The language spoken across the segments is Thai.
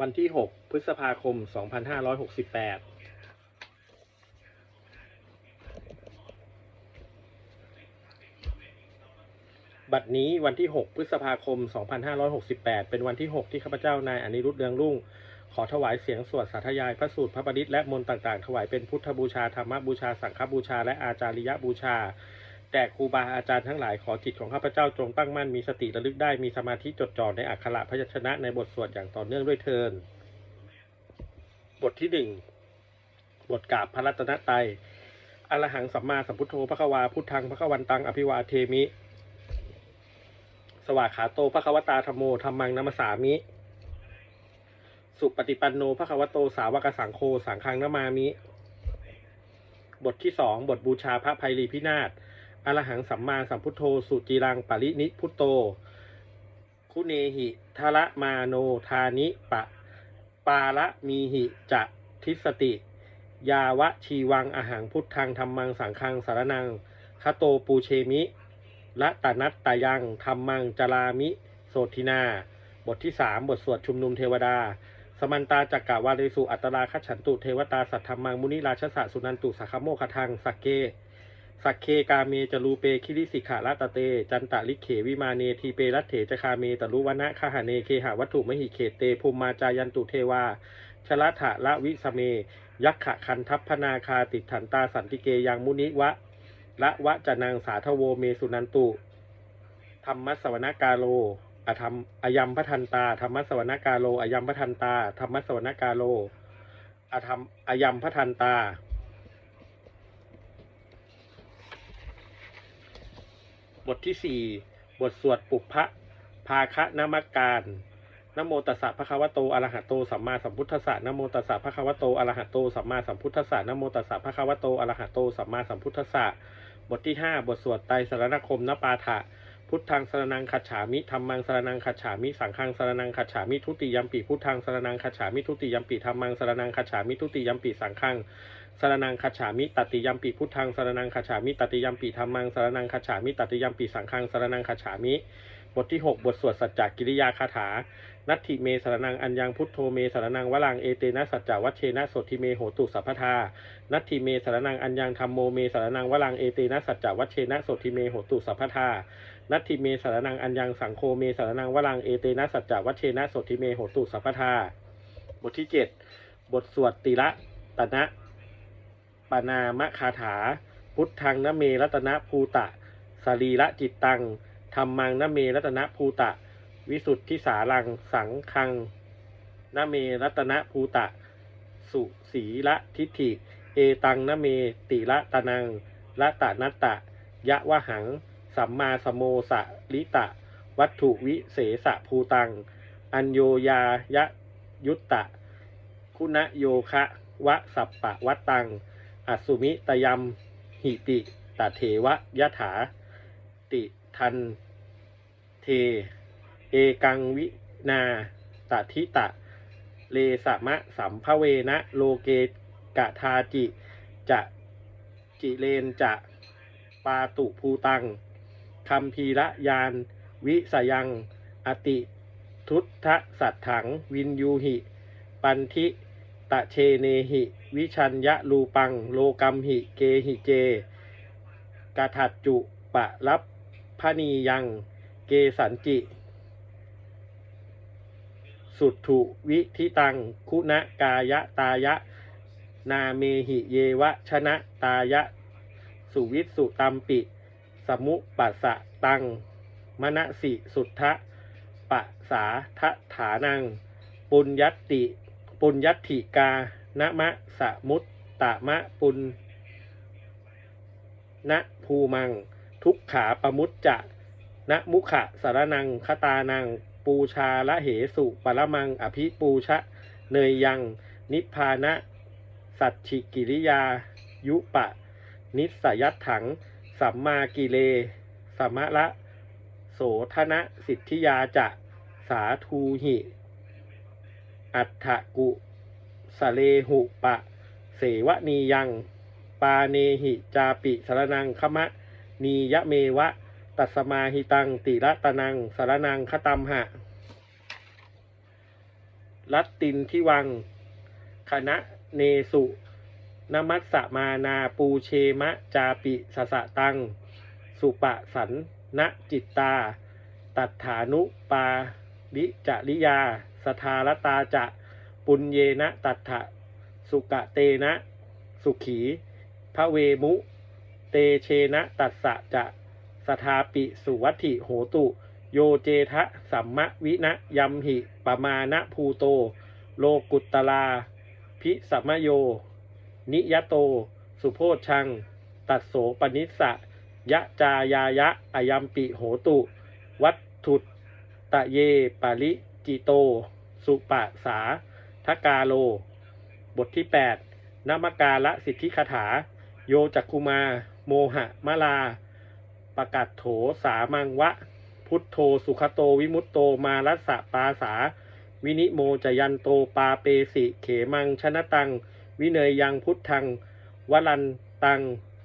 วันที่ 6 พฤษภาคม 2568บัดนี้วันที่ 6 พฤษภาคม 2568 เป็นวันที่ 6 ที่ข้าพเจ้านายอนิรุตเรืองรุ่ง ขอถวายเสียงสวดสาธยายพระสูตรพระปริตและมนต์ต่างๆ ถวายเป็นพุทธบูชา ธรรมบูชา สังฆบูชา และอาจาริยบูชา แต่ครูบาอาจารย์ทั้งหลายขอจิตของข้าพเจ้าจงตั้งมั่นมีสติระลึกได้มีสมาธิจดจ่อในอักขระพยัญชนะในบทสวดอย่างต่อเนื่องด้วยเทินบทที่หนึ่งบทกาบพระรัตนตรัยอรหังสัมมาสัมพุทโธพระควาพุทธังพระควันตังอภิวาเทมิ สวากขาโตพระควตาธรรมโมธรรมังนัมสสามิ สุปฏิปันโนพระควโตสาวกสังโฆสังฆังนามามิ บทที่สองบทบูชาพระภัยรีพินาศ อรหังสัมมาสัมพุทโธ สุจิรังปรินิพุโต คุเนหิทะละมาโนทานิปะ ปาละมีหิจะทิสติ ยาวะชีวังอาหังพุทธังธรรมังสังฆังสารนังคโตปูเชมิละตานัตตายังธรรมังจรามิโสทินา บทที่สามบทสวดชุมนุมเทวดา สมันตาจักกะวาเรสุอัตตราคัจฉันตุเทวตาสัทธรรมังมุนิราชสะสุนันตุสักโมคทังสักเก สักเคกาเมจรูเปคิริสิขาละตะเต จันตะลิเขวิมาเนทีเปรัตเถจคาเมตรุวนะคาหาเนเคหาวัตถุมหิเขตเตภูมิมาจายันตุเทวาชละถะละวิสเม ยักขะคันทัพพนาคาติถันตาสันติเกยังมุนิวะละวะจนังสาทโวเมสุนันตุธรรมสวนกาโลอธรรมอยมพทันตาธรรมสวนกาโลอยมพทันตาธรรมสวนกาโลอธรรมอยมพทันตา บทที่สี่บทสวดปุพพะภาคะนามการนโมตัสสะภะคะวะโตอะระหะโตสัมมาสัมพุทธัสสะนโมตัสสะภะคะวะโตอะระหะโตสัมมาสัมพุทธัสสะนโมตัสสะภะคะวะโตอะระหะโตสัมมาสัมพุทธัสสะบทที่ห้าบทสวดไตรสรณคมนปาฐะพุทธังสรนังคัจฉามิธรรมังสรนังคัจฉามิ สังฆังสรนังคัจฉามิ ทุติยัมปิพุทธังสรนังคัจฉามิ ทุติยัมปิธรรมังสรนังคัจฉามิ ทุติยัมปิสังฆัง สารนังคัจฉามิตติยัมปิพุทธังสารนังคัจฉามิตติยัมปิธรรมังสารนังคัจฉามิตติยัมปิสังฆังสารนังคัจฉามิ บทที่ 6 บทสวดสัจจกิริยาคาถา นัตถิเมสารนังอัญญังพุทโธเมสารนังวลังเอเตนะสัจจวัชเชนะโสทิเมโหตุสัพพทา นัตถิเมสารนังอัญญังธรรมโมเมสารนังวลังเอเตนะสัจจวัชเชนะโสทิเมโหตุสัพพทา นัตถิเมสารนังอัญญังสังโฆเมสารนังวลังเอเตนะสัจจวัชเชนะโสทิเมโหตุสัพพทา บทที่ 7 บทสวดติละตนะ ปนามคาถา พุทธังนเมรัตนภูตะสรีระจิตตังธรรมังนเมรัตนภูตะ วิสุทธิสารังสังคังนเมรัตนภูตะ สุสีละทิฏฐิ เอตังนเมติละตะนังละตะนัตตะ ยะวะหัง สัมมาสโมสะลิตะ วัตถุวิเศษะภูตัง อัญโยยายะยุตตะ คุณโยคะ วะสัปปะวัตตัง อสุมิตยัมหิติตเถวะยะถา ติทันเท เอกังวินาตทิตะ เลสะมะสัมภเวนะโลเกกะทาจิ จะจิเลนจะปาตุภูตังคัมพีระยาน วิสยัง อติ ทุตทะสัตถัง วินยูหิ ปันทิ ตะเชเนหิ วิชัญยะลูปัง โลกัมหิ เกหิเจกะถัดจุปะรับพนียัง เกสันจิ สุถุวิทิตัง คุณกายะตายะ นาเมหิเยวะชนะตายะ สุวิสุตัมปิ สมุปัสสะตัง มณสิสุทธะปะสาทฐานัง ปุญญัติ ปุญญัตถิกานะมะสะมุตตะมะปุณนะภูมัง ทุกขาปมุตจะนะมุขะสารนังคตานัง ปูชาละเหสุปรมัง อภิปูชะ เนยยัง นิพพานะ สัจฉิกิริยา ยุปะ นิสยัตถัง สัมมากิเลสมะละ โสธนะสิทธิยาจะ สาทูหิ อัฏฐกุสะเลหุปะ เสวนียัง ปาเนหิจาปิสารนังขมะ นียะเมวะ ตัสมาหิตัง ติระตนังสารนังคตัมหะ รัตตินทิวัง คณะเนสุนมัสสมานาปูเชมะจาปิสสะตัง สุปะสันนจิตตา ตัฏฐานุปา ลิจริยา สทารตาจะปุญเยนะตัฏฐะสุกะเตนะสุขีพระเวมุ เตเชนะตัสสะจะสทาปิสุวัตถิโหตุ โยเจทะสัมมะวินะยัมหิปมาณะภูโต โลกุตตลา พิสัมมโย นิยโต สุโพชัง ตัดโสปนิสสะยะจายายะอายัมปิโหตุ วัตถุ ตะเยปาริจิโต สุปะสาทกาโล บทที่ 8นามกาละสิทธิคาถา โยจักคุมา โมหะมะลา ประกัดโถสามังวะ พุทโธสุขโตวิมุตโตมารัสสะปาสา วินิโมจยันโตปาเปสิเขมังชนะตัง วิเนยยังพุทธัง วลันตัง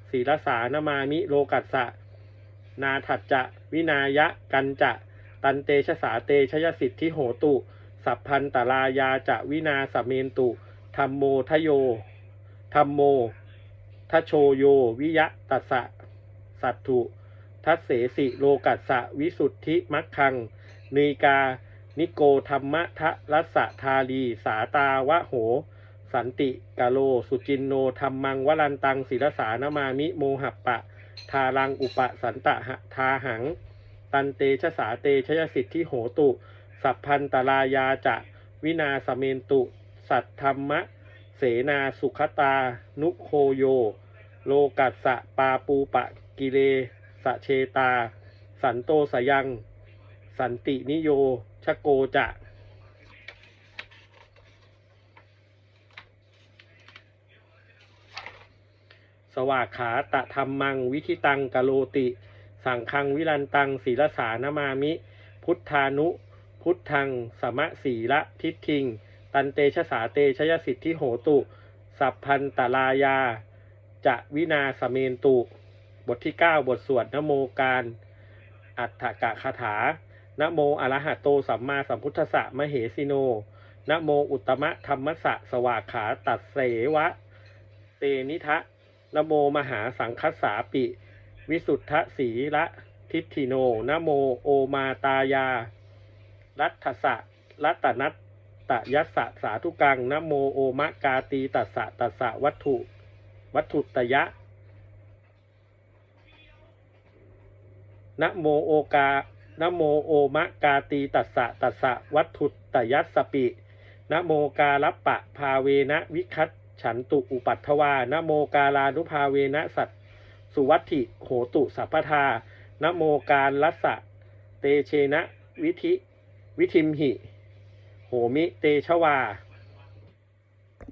ศีรสานมามิโลกัสสะ นาถัดจะ วินายะกันจะ ตันเตชะสาเตชยสิทธิโหตุ สัพพันตลายาจะวินาสเมนตุธรรมโมทโยธรรมโมทโชโย วิยะตัสสะสัตถุทัสเสสิโลกัสสะวิสุทธิมัคคังนีกา นิโกธรรมะทะรัสสะทาลี สาตาวะโห สันติกาโล สุจินโนธรรมังวลันตังศิรสานมามิโมหัปปะ ทารังอุปสันตะทาหัง ตันเตชะสาเตชยสิทธิโหตุ สัพพันตลายาจะวินาสเมนตุ สัทธรรมะ เสนาสุขตา นุโคโย โลกัสสะปาปูปะกิเลสะเชตา สันโตสยัง สันตินิโย ชโกจะสวากขาตะธรรมัง วิธิตังกะโลติ สังคังวิรันตังศีลสานมามิ พุทธานุ พุทธัง สมะสีละทิฏทิง ตันเตชะสาเตชยสิทธิโหตุ สัพพันตลายา จะวินาสเมนตุ บทที่ 9 บทสวดนโมการ อัฏฐกะคาถานโมอระหะโตสัมมาสัมพุทธสะมเหสิโนนโมอุตมะธรรมสะสวากขาตัดเสวะ เตนิทะนโมมหาสังคัสสาปิ วิสุทธสีละทิฏฐิโนนโมโอมาตายา รัตสะรัตนัตตยัสสะสาธุกังนโมโอมะกาตีตัสสะตัสสะวัตถุ วัตถุตยะนโมโอกานโมโอมะกาตีตัสสะตัสสะวัตถุตยัสสปินโมกาลปะ ภาเวนะวิคัตฉันตุอุปัตถวานโมกาลานุภาเวนะสัต สุวัติโหตุสัพพทานโมการลัสสะ เตเชนะ วิธิ วิธิมหิ โหมิ เตชวา